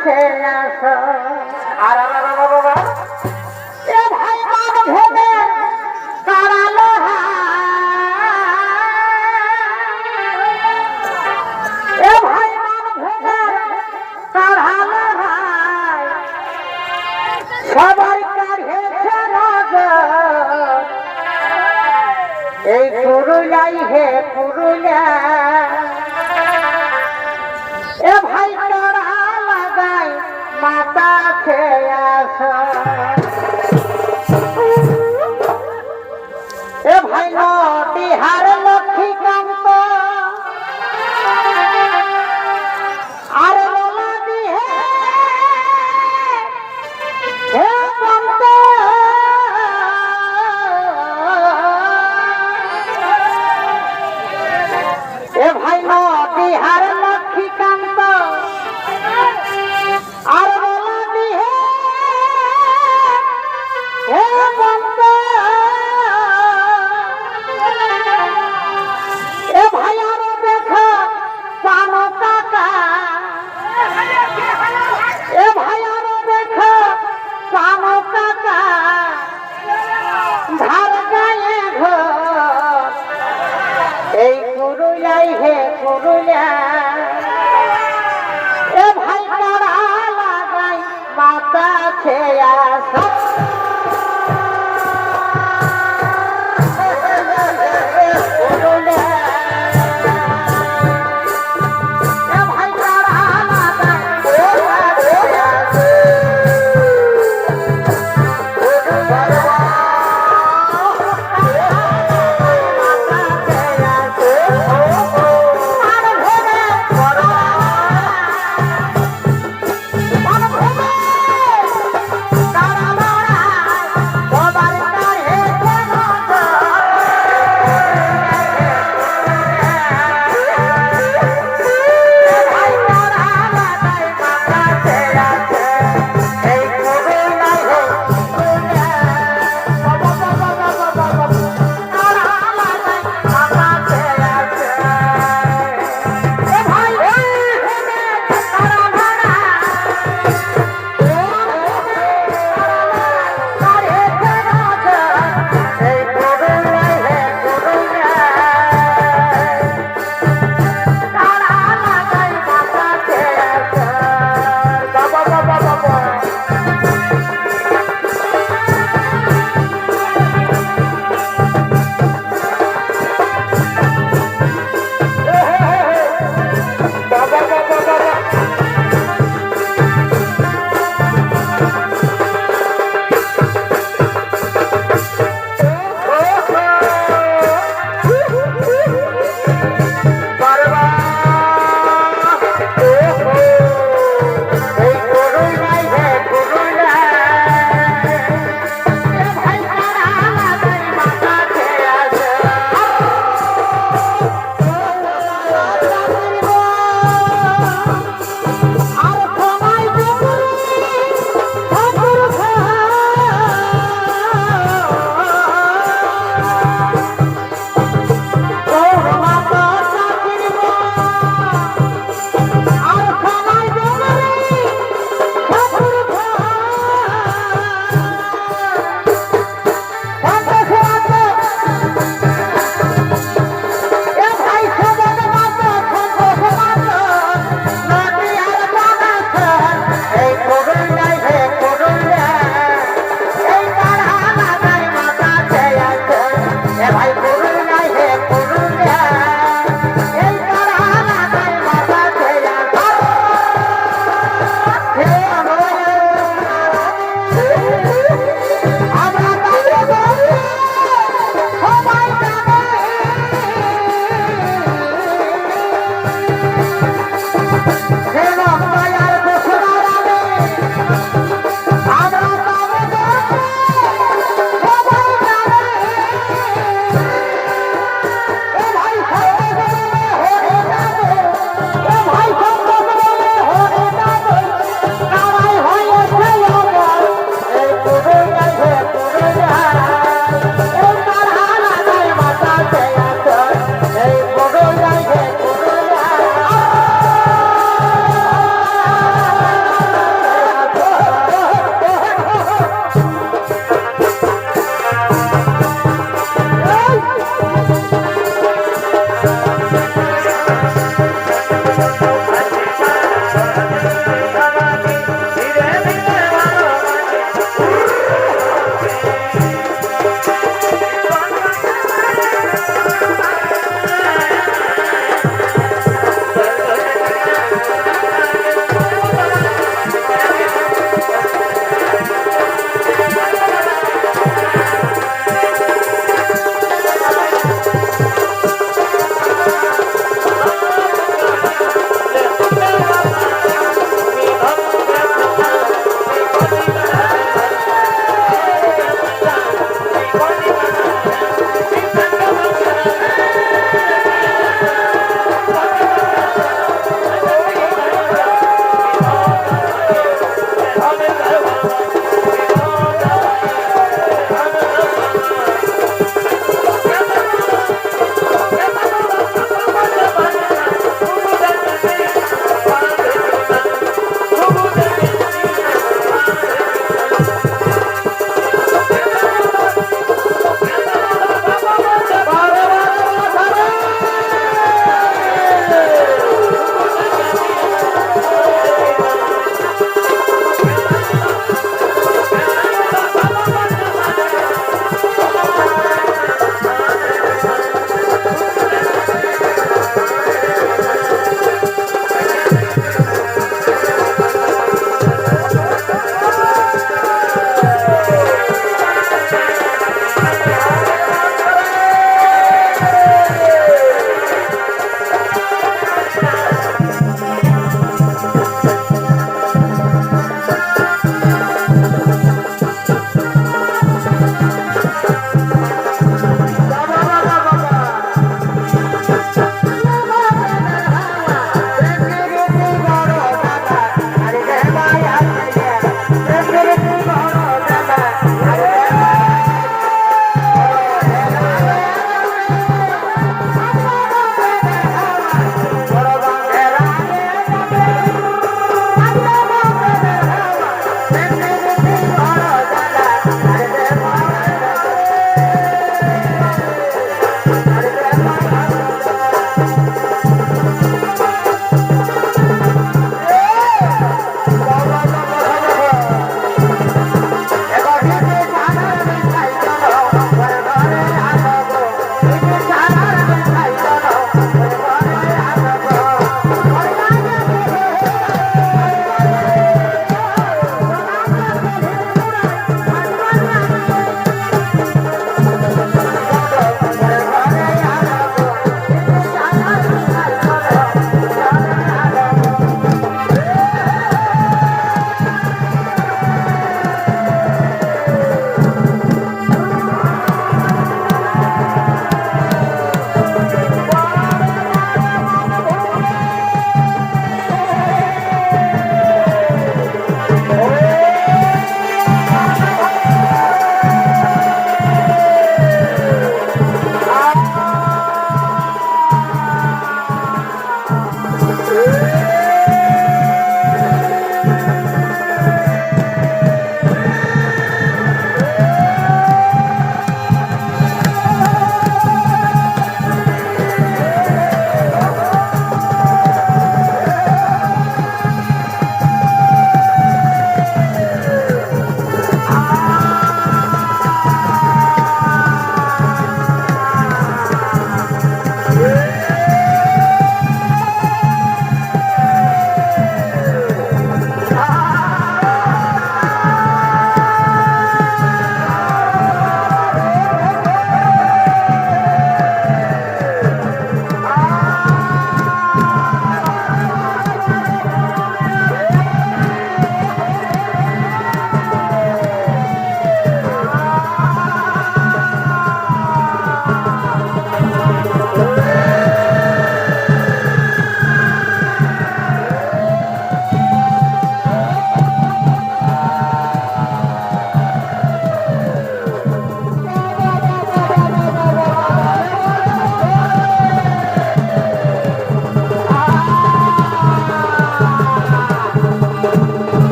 আসো আর আর আর দেখা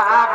Bye. Bye.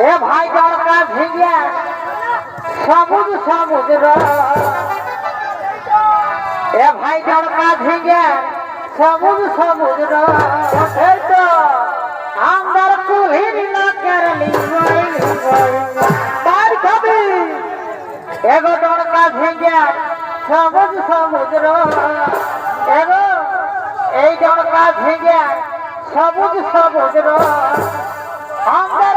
এ ভাই জড়কা ঝিঙা সবুজ সমুদ্র এ ভাই জড়কা ঝিঙা সবুজ সমুদ্র আমার কুহির না করলি বাড়ি খাবি এগো ডরকা ভেঙে সবুজ সমুদ্র এগো, এই ডরকা ভেঙে সবুজ সমুদ্র আমাদের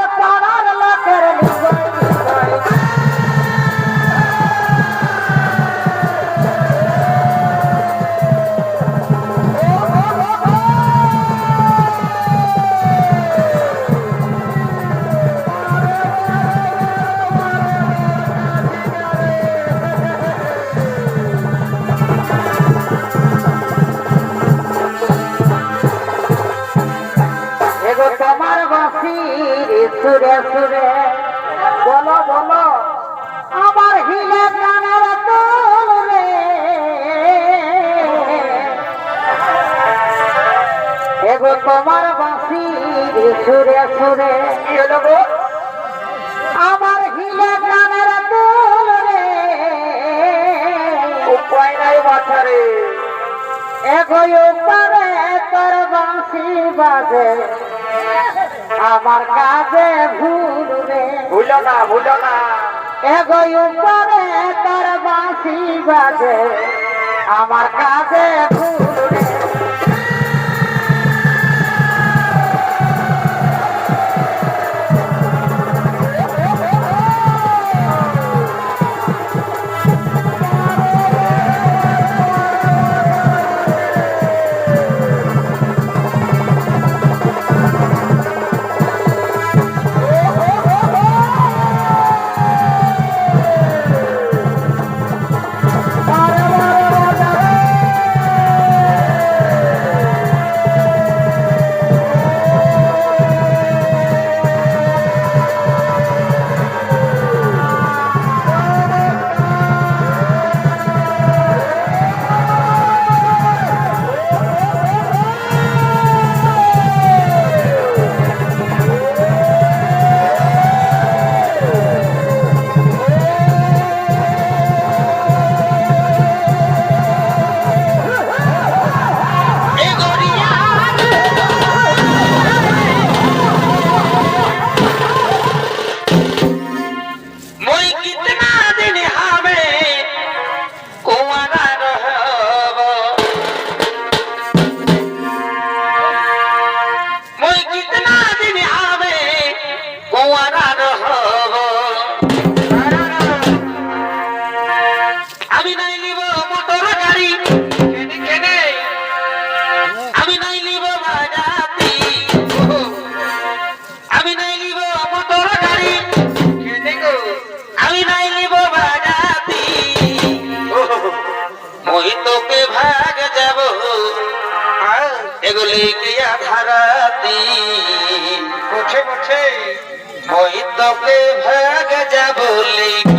সুরে সুরে আমার হিলে কানের তোল রে। উপায় নাই বাছারে এগো উপরে তোর বাঁশি বাজে। আমার কাজে ভুল রে। ভুলো না ভুলো না। এগো উপরে তোর বাঁশি বাজে। আমার কাজে ভুল বৈদ্যকে ভাগ যাব লিখিয়া